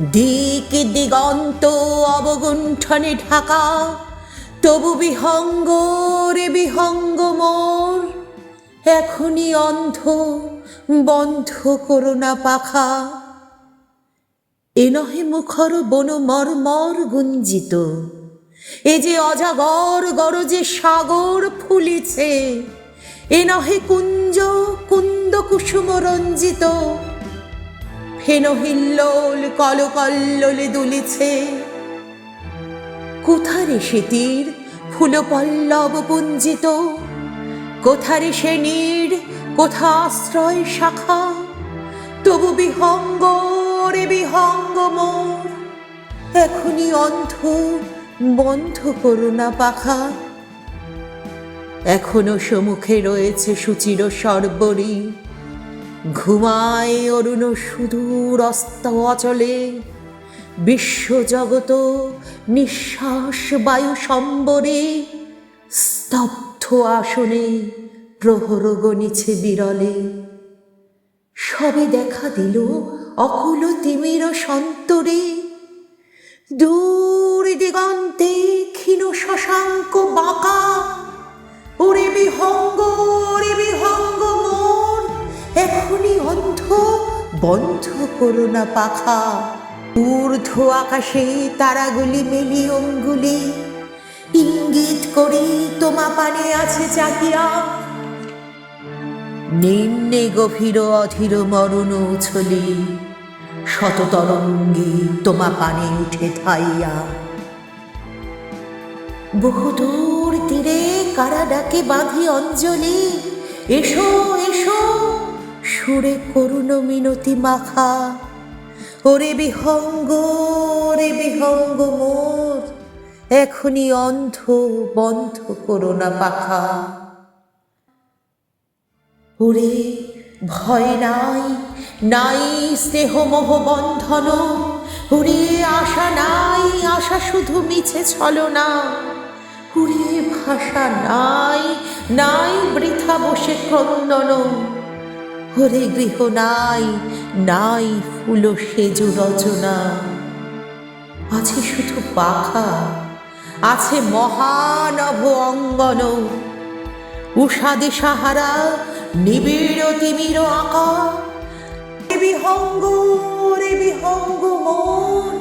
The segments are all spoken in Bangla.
দিক দিগন্ত অবগুণ্ঠনে ঢাকা, তবু বিহঙ্গ রে বিহঙ্গ মোর। এখনই অন্ধ, বন্ধ করো না পাখা। এ নহে মুখর বন মর্মর গুঞ্জিত, এ যে অজাগর গরজে সাগর ফুলিছে, এ নহে কুঞ্জ কুন্দ কুসুম রঞ্জিত। হেন হিল্লোল, কলকল্লোলে দুলিছে। কোথারে সে তীর ফুল পল্লব পুঞ্জিত? কোথারে সে নীড় কোথা আশ্রয় শাখা? তবু বিহঙ্গ রে বিহঙ্গ মোর। এখনই অন্ধ, বন্ধ করুণা পাখা। এখনও সম্মুখে রয়েছে সুচির সর্বরী। ঘুমায় অরুণ সুদূর অস্ত অচলে বিশ্বজগত নিঃশ্বাস বায়ু সম্বরে। স্তব্ধ আসনে প্রহর গণিছে বিরলে। সবে দেখা দিল অকুল তিমির সন্তরে। দূর দিগন্তে ক্ষীণ শশাঙ্ক বাঁকা বন্ধ করো না পাখা। ঊর্ধ্ব আকাশে তারাগুলি মেলি অঙ্গুলি। ইঙ্গিত করি তোমা পানে আছে চাহিয়া। নিম্নে গভীর অধীর মরণ উছলি। শততরঙ্গী তোমা পানে উঠে থাইয়া বহুদূর তীরে কারা ডাকে বাঁধি অঞ্জলি। এসো এসো সুরে করুণ মিনতি মাখা। ওরে বিহঙ্গ ওরে বিহঙ্গ মোর, এখনই অন্ধ বন্ধ করো না পাখা। ওরে ভয় নাই নাই স্নেহ মোহ বন্ধন, ওরে আশা নাই, আশা শুধু মিছে ছলো না ওরে ভাষা নাই নাই বৃথা বসে ক্রন্দন ওরে গৃহ নাই নাই ফুল সেজু রচনা। আছে শুধু পাখা, আছে মহানভ অঙ্গন। উষাদে সাহারা নিবিড় তিমির আঁকা। বিহঙ্গ রে বিহঙ্গ মন,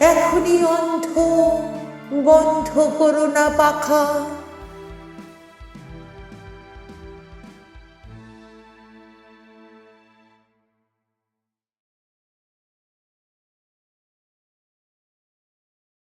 এখনই অন্ধ, বন্ধ করো না পাখা।